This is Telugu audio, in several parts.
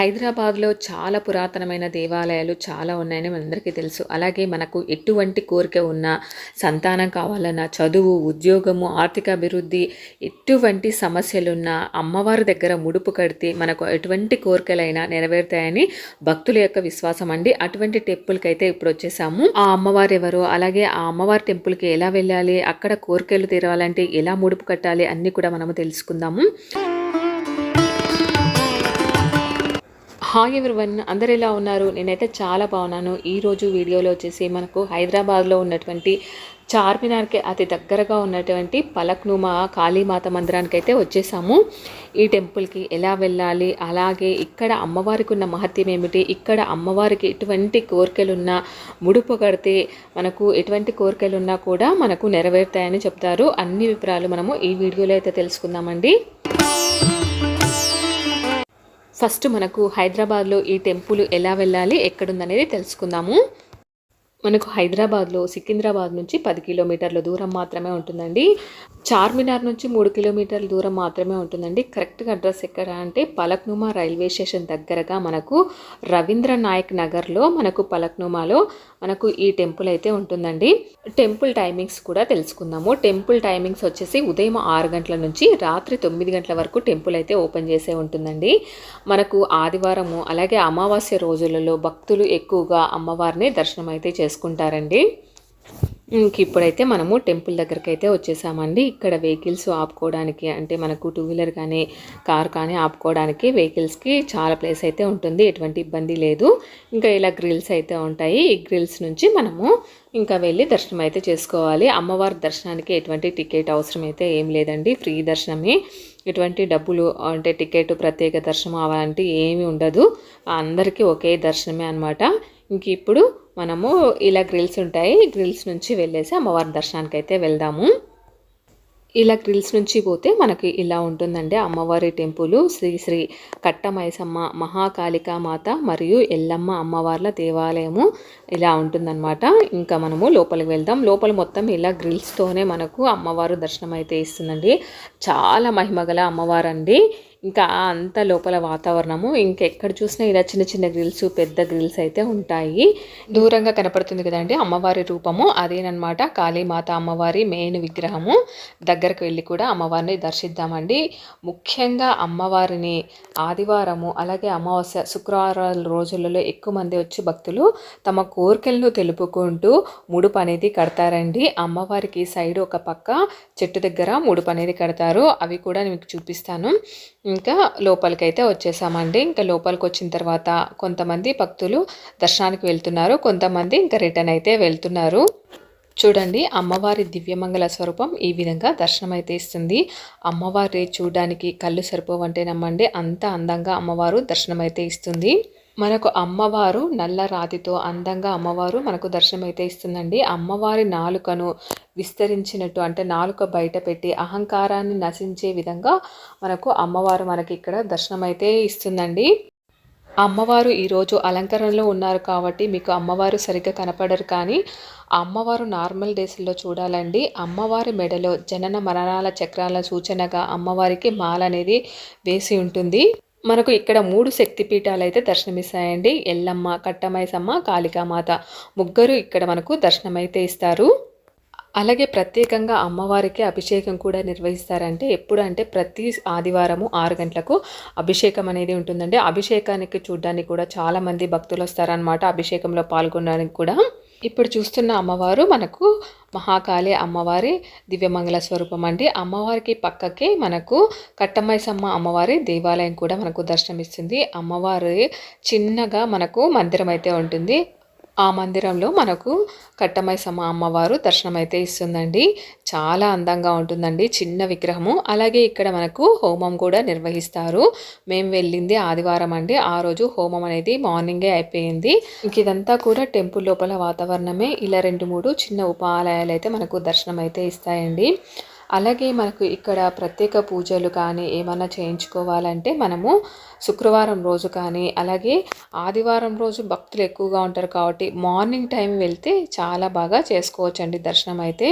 హైదరాబాద్లో చాలా పురాతనమైన దేవాలయాలు చాలా ఉన్నాయని మనందరికీ తెలుసు. అలాగే మనకు ఎటువంటి కోరిక ఉన్నా సంతానం కావాలన్నా చదువు ఉద్యోగము ఆర్థిక అభివృద్ధి ఎటువంటి సమస్యలున్నా అమ్మవారి దగ్గర ముడుపు కడితే మనకు ఎటువంటి కోరికలైనా నెరవేరుతాయని భక్తుల యొక్క విశ్వాసం అండి. అటువంటి టెంపుల్కి అయితే ఇప్పుడు వచ్చేసాము. ఆ అమ్మవారు ఎవరు? అలాగే ఆ అమ్మవారి టెంపుల్కి ఎలా వెళ్ళాలి? అక్కడ కోరికలు తీరవాలంటే ఎలా ముడుపు కట్టాలి? అన్నీ కూడా మనము తెలుసుకుందాము. హాయ్ ఎవరివన్ అందరు ఎలా ఉన్నారు? నేనైతే చాలా బాగున్నాను. ఈరోజు వీడియోలో వచ్చేసి మనకు హైదరాబాద్లో ఉన్నటువంటి చార్మినార్కి అతి దగ్గరగా ఉన్నటువంటి పలక్నుమా కాళీమాత మందిరానికి అయితే వచ్చేసాము. ఈ టెంపుల్కి ఎలా వెళ్ళాలి? అలాగే ఇక్కడ అమ్మవారికి ఉన్న మహత్యం ఏమిటి? ఇక్కడ అమ్మవారికి ఎటువంటి కోరికలున్నా ముడుపు కడితే మనకు ఎటువంటి కోరికలున్నా కూడా మనకు నెరవేరుతాయని చెప్తారు. అన్ని వివరాలు మనము ఈ వీడియోలో అయితే తెలుసుకుందామండి. ఫస్ట్ మనకు హైదరాబాద్లో ఈ టెంపుల్ ఎలా వెళ్ళాలి ఎక్కడుందనేది తెలుసుకుందాము. మనకు హైదరాబాద్లో సికింద్రాబాద్ నుంచి పది కిలోమీటర్ల దూరం మాత్రమే ఉంటుందండి. చార్మినార్ నుంచి మూడు కిలోమీటర్ల దూరం మాత్రమే ఉంటుందండి. కరెక్ట్గా అడ్రస్ ఎక్కడ అంటే పలక్నుమా రైల్వే స్టేషన్ దగ్గరగా మనకు రవీంద్ర నాయక్ నగర్లో మనకు పలక్నుమాలో మనకు ఈ టెంపుల్ అయితే ఉంటుందండి. టెంపుల్ టైమింగ్స్ కూడా తెలుసుకుందాము. టెంపుల్ టైమింగ్స్ వచ్చేసి ఉదయం ఆరు గంటల నుంచి రాత్రి తొమ్మిది గంటల వరకు టెంపుల్ అయితే ఓపెన్ చేసే ఉంటుందండి. మనకు ఆదివారము అలాగే అమావాస్య రోజులలో భక్తులు ఎక్కువగా అమ్మవారిని దర్శనం అయితే చేసుకుంటారండి. ఇంక ఇప్పుడైతే మనము టెంపుల్ దగ్గరికి అయితే వచ్చేసామండి. ఇక్కడ వెహికల్స్ ఆపుకోవడానికి అంటే మనకు టూ వీలర్ కానీ కార్ కానీ ఆపుకోవడానికి వెహికల్స్కి చాలా ప్లేస్ అయితే ఉంటుంది. ఎటువంటి ఇబ్బంది లేదు. ఇంకా ఇలా గ్రిల్స్ అయితే ఉంటాయి. ఈ గ్రిల్స్ నుంచి మనము ఇంకా వెళ్ళి దర్శనం అయితే చేసుకోవాలి. అమ్మవారి దర్శనానికి ఎటువంటి టికెట్ అవసరం అయితే ఏం లేదండి. ఫ్రీ దర్శనమే. ఎటువంటి డబ్బులు అంటే టికెట్ ప్రత్యేక దర్శనం అవ్వాలంటే ఏమీ ఉండదు. అందరికీ ఒకే దర్శనమే అనమాట ఇంక ఇప్పుడు మనము ఇలా గ్రిల్స్ ఉంటాయి. గ్రిల్స్ నుంచి వెళ్ళేసి అమ్మవారి దర్శనానికి అయితే వెళ్దాము. ఇలా గ్రిల్స్ నుంచి పోతే మనకి ఇలా ఉంటుందండి. అమ్మవారి టెంపుల్ శ్రీ శ్రీ కట్టమైసమ్మ మహాకాళికా మాత మరియు ఎల్లమ్మ అమ్మవార్ల దేవాలయము ఇలా ఉంటుందన్నమాట. ఇంకా మనము లోపలికి వెళ్దాం. లోపల మొత్తం ఇలా గ్రిల్స్తోనే మనకు అమ్మవారు దర్శనం అయితే ఇస్తుందండి. చాలా మహిమగల అమ్మవారు ఇంకా అంత లోపల వాతావరణము ఇంకెక్కడ చూసినా ఇలా చిన్న చిన్న గ్రిల్స్ పెద్ద గ్రిల్స్ అయితే ఉంటాయి. దూరంగా కనపడుతుంది కదండి అమ్మవారి రూపము. అదేనమాట కాళీమాత అమ్మవారి మెయిన్ విగ్రహము. దగ్గరకు వెళ్ళి కూడా అమ్మవారిని దర్శిద్దామండి. ముఖ్యంగా అమ్మవారిని ఆదివారము అలాగే అమావాస్య శుక్రవారాల రోజులలో ఎక్కువ మంది వచ్చి భక్తులు తమ కోరికలను తెలుపుకుంటూ ముడుపు అనేది కడతారండి. అమ్మవారికి సైడ్ ఒక పక్క చెట్టు దగ్గర ముడుపు అనేది కడతారు. అవి కూడా మీకు చూపిస్తాను. ఇంకా లోపలికైతే వచ్చేసామండి. ఇంకా లోపలికి వచ్చిన తర్వాత కొంతమంది భక్తులు దర్శనానికి వెళ్తున్నారు. కొంతమంది ఇంకా రిటర్న్ అయితే వెళ్తున్నారు. చూడండి అమ్మవారి దివ్యమంగళ స్వరూపం ఈ విధంగా దర్శనం అయితే ఇస్తుంది. అమ్మవారి చూడడానికి కళ్ళు సరిపోవంటే నమ్మండి అంత అందంగా అమ్మవారు దర్శనం అయితే ఇస్తుంది. మనకు అమ్మవారు నల్ల రాతితో అందంగా అమ్మవారు మనకు దర్శనం అయితే ఇస్తుందండి. అమ్మవారి నాలుకను విస్తరించినట్టు అంటే నాలుక బయట పెట్టి అహంకారాన్ని నశించే విధంగా మనకు అమ్మవారు మనకి ఇక్కడ దర్శనమైతే ఇస్తుందండి. అమ్మవారు ఈరోజు అలంకరణలో ఉన్నారు కాబట్టి మీకు అమ్మవారు సరిగ్గా కనపడరు కానీ అమ్మవారు నార్మల్ డేస్లో చూడాలండి. అమ్మవారి మెడలో జనన మరణాల చక్రాల సూచనగా అమ్మవారికి మాల అనేది వేసి ఉంటుంది. మనకు ఇక్కడ మూడు శక్తిపీఠాలు అయితే దర్శనమిస్తాయండి. ఎల్లమ్మ కట్టమైసమ్మ కాళికామాత. ముగ్గురు ఇక్కడ మనకు దర్శనమైతే ఇస్తారు. అలాగే ప్రత్యేకంగా అమ్మవారికి అభిషేకం కూడా నిర్వహిస్తారంటే ఎప్పుడు అంటే ప్రతి ఆదివారము ఆరు గంటలకు అభిషేకం అనేది ఉంటుందండి. అభిషేకానికి చూడడానికి కూడా చాలామంది భక్తులు వస్తారనమాట అభిషేకంలో పాల్గొనడానికి కూడా. ఇప్పుడు చూస్తున్న అమ్మవారు మనకు మహాకాళి అమ్మవారి దివ్యమంగళ స్వరూపం అండి. అమ్మవారికి పక్కకే మనకు కట్టమైసమ్మ అమ్మవారి దేవాలయం కూడా మనకు దర్శనమిస్తుంది. అమ్మవారి చిన్నగా మనకు మందిరం అయితే ఉంటుంది. ఆ మందిరంలో మనకు కట్టమైసమ్మ అమ్మవారు దర్శనం అయితే ఇస్తుందండి. చాలా అందంగా ఉంటుందండి. చిన్న విగ్రహము. అలాగే ఇక్కడ మనకు హోమం కూడా నిర్వహిస్తారు. మేము వెళ్ళింది ఆదివారం అండి. ఆ రోజు హోమం అనేది మార్నింగే అయిపోయింది. ఇంక ఇదంతా కూడా టెంపుల్ లోపల వాతావరణమే. ఇలా రెండు మూడు చిన్న ఉపాలయాలు అయితే మనకు దర్శనం అయితే ఇస్తాయండి. అలాగే మనకు ఇక్కడ ప్రత్యేక పూజలు కానీ ఏమైనా చేయించుకోవాలంటే మనము శుక్రవారం రోజు కానీ అలాగే ఆదివారం రోజు భక్తులు ఎక్కువగా ఉంటారు కాబట్టి మార్నింగ్ టైం వెళ్తే చాలా బాగా చేసుకోవచ్చండి దర్శనం అయితే.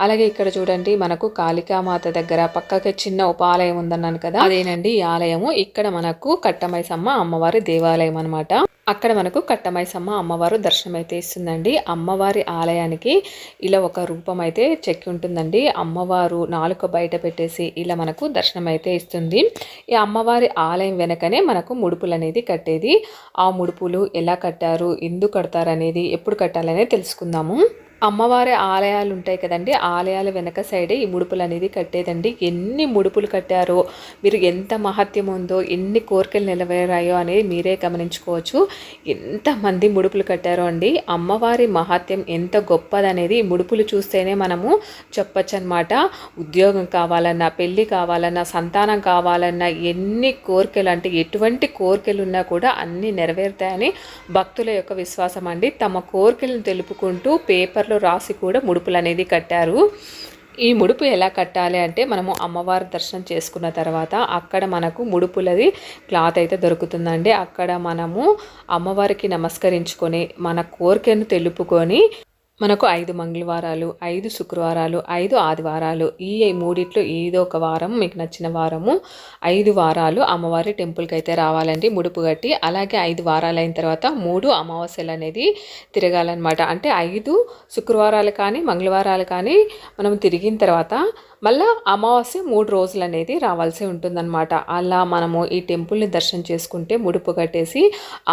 అలాగే ఇక్కడ చూడండి మనకు కాళికామాత దగ్గర పక్కకి చిన్న ఉపాలయం ఉందన్నాను కదా అదేనండి ఈ ఆలయము. ఇక్కడ మనకు కట్టమైసమ్మ అమ్మవారి దేవాలయం అనమాట అక్కడ మనకు కట్టమైసమ్మ అమ్మవారు దర్శనం అయితే ఇస్తుందండి. అమ్మవారి ఆలయానికి ఇలా ఒక రూపం అయితే చెక్కి ఉంటుందండి. అమ్మవారు నాలుక బయట పెట్టేసి ఇలా మనకు దర్శనం అయితే ఇస్తుంది. ఈ అమ్మవారి ఆలయం వెనకనే మనకు ముడుపులు అనేది కట్టేది. ఆ ముడుపులు ఎలా కట్టారు ఎందుకు కడతారు అనేది ఎప్పుడు కట్టాలనేది తెలుసుకుందాము. అమ్మవారి ఆలయాలు ఉంటాయి కదండి. ఆలయాల వెనక సైడే ఈ ముడుపులు అనేది కట్టేదండి. ఎన్ని ముడుపులు కట్టారో మీరు ఎంత మహత్యం ఉందో ఎన్ని కోరికలు నిలవేరాయో అనేది మీరే గమనించుకోవచ్చు. ఎంతమంది ముడుపులు కట్టారో అండి. అమ్మవారి మహత్యం ఎంత గొప్పదనేది ఈ ముడుపులు చూస్తేనే మనము చెప్పచ్చు అనమాట ఉద్యోగం కావాలన్నా పెళ్ళి కావాలన్నా సంతానం కావాలన్నా ఎన్ని కోరికలు అంటే ఎటువంటి కోరికలు ఉన్నా కూడా అన్నీ నెరవేరుతాయని భక్తుల యొక్క విశ్వాసం అండి తమ కోరికలను తెలుపుకుంటూ పేపర్లు దాంట్లో రాసి కూడా ముడుపులు అనేది కట్టారు. ఈ ముడుపు ఎలా కట్టాలి అంటే మనము అమ్మవారి దర్శనం చేసుకున్న తర్వాత అక్కడ మనకు ముడుపులది క్లాత్ అయితే దొరుకుతుందండి. అక్కడ మనము అమ్మవారికి నమస్కరించుకొని మన కోరికను తెలుపుకొని మనకు ఐదు మంగళవారాలు ఐదు శుక్రవారాలు ఐదు ఆదివారాలు. ఈ మూడిట్లో ఏదో ఒక వారం మీకు నచ్చిన వారము. ఐదు వారాలు అమ్మవారి టెంపుల్కి అయితే రావాలండి ముడుపు కట్టి. అలాగే ఐదు వారాలు అయిన తర్వాత మూడు అమావాస్యలు అనేది తిరగాలన్నమాట. అంటే ఐదు శుక్రవారాలు కానీ మంగళవారాలు కానీ మనం తిరిగిన తర్వాత మళ్ళీ అమావాస్య మూడు రోజులు అనేది రావాల్సి ఉంటుందన్నమాట. అలా మనము ఈ టెంపుల్ని దర్శనం చేసుకుంటే ముడుపు కట్టేసి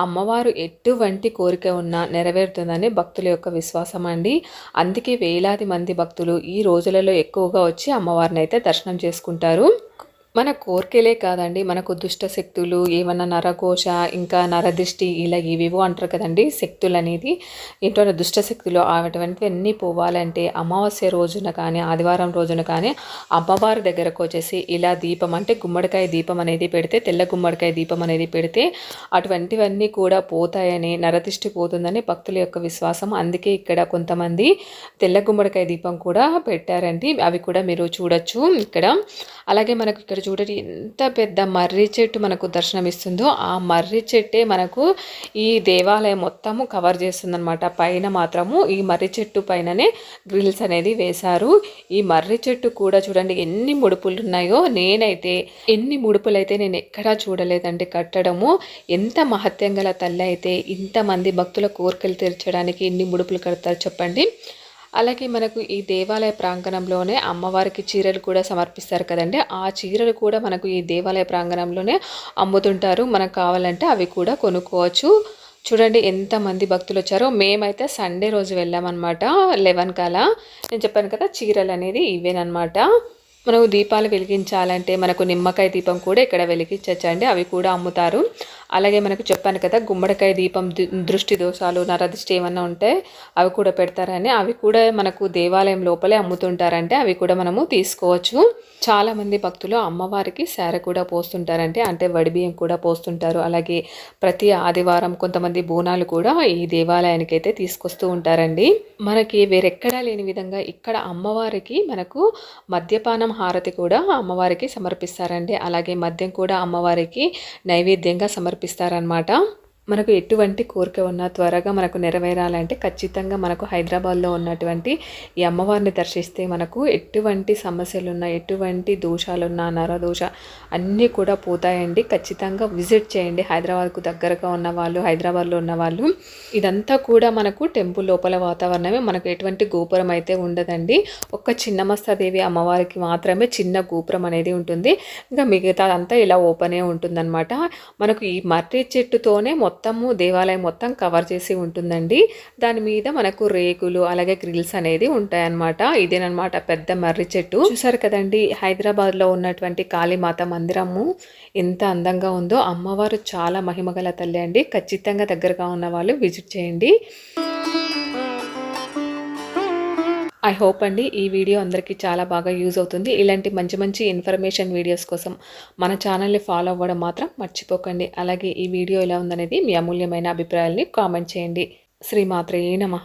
అమ్మవారు ఎటువంటి కోరిక ఉన్నా నెరవేరుతుందని భక్తుల యొక్క విశ్వాసం అండి. అందుకే వేలాది మంది భక్తులు ఈ రోజులలో ఎక్కువగా వచ్చి అమ్మవారిని అయితే దర్శనం చేసుకుంటారు. మన కోరికలే కాదండి. మనకు దుష్ట శక్తులు ఏమన్నా నరఘోష ఇంకా నరదిష్టి ఇలా ఇవేవో అంటారు కదండి. శక్తులు అనేది ఏంటో దుష్ట శక్తులు అటువంటివన్నీ పోవాలంటే అమావాస్య రోజున కానీ ఆదివారం రోజున కానీ అమ్మవారి దగ్గరకు వచ్చేసి ఇలా దీపం అంటే గుమ్మడికాయ దీపం అనేది పెడితే తెల్ల గుమ్మడికాయ దీపం అనేది పెడితే అటువంటివన్నీ కూడా పోతాయని నరదిష్టి పోతుందని భక్తుల యొక్క విశ్వాసం. అందుకే ఇక్కడ కొంతమంది తెల్ల గుమ్మడికాయ దీపం కూడా పెట్టారండి. అవి కూడా మీరు చూడొచ్చు. ఇక్కడ అలాగే మనకు ఇక్కడ చూడండి ఎంత పెద్ద మర్రి చెట్టు మనకు దర్శనమిస్తుందో ఆ మర్రి చెట్టే మనకు ఈ దేవాలయం మొత్తము కవర్ చేస్తుందనమాట పైన మాత్రము ఈ మర్రి చెట్టు పైననే గ్రిల్స్ అనేది వేశారు. ఈ మర్రి చెట్టు కూడా చూడండి ఎన్ని ముడుపులు ఉన్నాయో నేనైతే ఎన్ని ముడుపులు అయితే నేను ఎక్కడా చూడలేదండి కట్టడము. ఎంత మహత్యం గల తల్లి అయితే ఇంతమంది భక్తుల కోరికలు తీర్చడానికి ఎన్ని ముడుపులు కడతారు చెప్పండి. అలాగే మనకు ఈ దేవాలయ ప్రాంగణంలోనే అమ్మవారికి చీరలు కూడా సమర్పిస్తారు కదండి. ఆ చీరలు కూడా మనకు ఈ దేవాలయ ప్రాంగణంలోనే అమ్ముతుంటారు. మనకు కావాలంటే అవి కూడా కొనుక్కోవచ్చు. చూడండి ఎంతమంది భక్తులు వచ్చారో. మేమైతే సండే రోజు వెళ్ళామన్నమాట లెవెన్ కలా. నేను చెప్పాను కదా చీరలు అనేది ఇవేనమాట మనకు దీపాలు వెలిగించాలంటే మనకు నిమ్మకాయ దీపం కూడా ఇక్కడ వెలిగించచ్చండి. అవి కూడా అమ్ముతారు. అలాగే మనకు చెప్పాను కదా గుమ్మడికాయ దీపం దృష్టి దోషాలు నరదృష్టి ఏమన్నా ఉంటే అవి కూడా పెడతారని. అవి కూడా మనకు దేవాలయం లోపలే అమ్ముతుంటారంటే అవి కూడా మనము తీసుకోవచ్చు. చాలామంది భక్తులు అమ్మవారికి శార కూడా పోస్తుంటారంటే అంటే వడిబియ్యం కూడా పోస్తుంటారు. అలాగే ప్రతి ఆదివారం కొంతమంది బోనాలు కూడా ఈ దేవాలయానికి అయితే తీసుకొస్తూ ఉంటారండి. మనకి వేరెక్కడా లేని విధంగా ఇక్కడ అమ్మవారికి మనకు మద్యపానం హారతి కూడా అమ్మవారికి సమర్పిస్తారండి. అలాగే మద్యం కూడా అమ్మవారికి నైవేద్యంగా సమర్పి సమర్పిస్తారనమాట మనకు ఎటువంటి కోరిక ఉన్నా త్వరగా మనకు నెరవేరాలంటే ఖచ్చితంగా మనకు హైదరాబాద్లో ఉన్నటువంటి ఈ అమ్మవారిని దర్శిస్తే మనకు ఎటువంటి సమస్యలు ఉన్నా ఎటువంటి దోషాలున్నా నరదోష అన్నీ కూడా పోతాయండి. ఖచ్చితంగా విజిట్ చేయండి. హైదరాబాద్కు దగ్గరగా ఉన్న వాళ్ళు హైదరాబాద్లో ఉన్న వాళ్ళు. ఇదంతా కూడా మనకు టెంపుల్ లోపల వాతావరణమే మనకు ఎటువంటి గోపురం అయితే ఉండదండి. ఒక్క చిన్నమస్తాదేవి అమ్మవారికి మాత్రమే చిన్న గోపురం అనేది ఉంటుంది. ఇంకా మిగతా అంతా ఇలా ఓపెనే ఉంటుందన్నమాట. మనకు ఈ మర్రి చెట్టుతోనే మొత్తం మొత్తము దేవాలయం మొత్తం కవర్ చేసి ఉంటుందండి. దాని మీద మనకు రేకులు అలాగే గ్రిల్స్ అనేది ఉంటాయన్నమాట. ఇదేనమాట పెద్ద మర్రి చెట్టు. చూసారు కదండి హైదరాబాద్లో ఉన్నటువంటి కాళీమాత మందిరము ఎంత అందంగా ఉందో. అమ్మవారు చాలా మహిమగల తల్లి అండి. ఖచ్చితంగా దగ్గరగా ఉన్న వాళ్ళు విజిట్ చేయండి. ఐ హోప్ అండి ఈ వీడియో అందరికీ చాలా బాగా యూజ్ అవుతుంది. ఇలాంటి మంచి మంచి ఇన్ఫర్మేషన్ వీడియోస్ కోసం మన ఛానల్ని ఫాలో అవ్వడం మాత్రం మర్చిపోకండి. అలాగే ఈ వీడియో ఎలా ఉందనేది మీ అమూల్యమైన అభిప్రాయాల్ని కామెంట్ చేయండి. శ్రీమాత్రే నమ.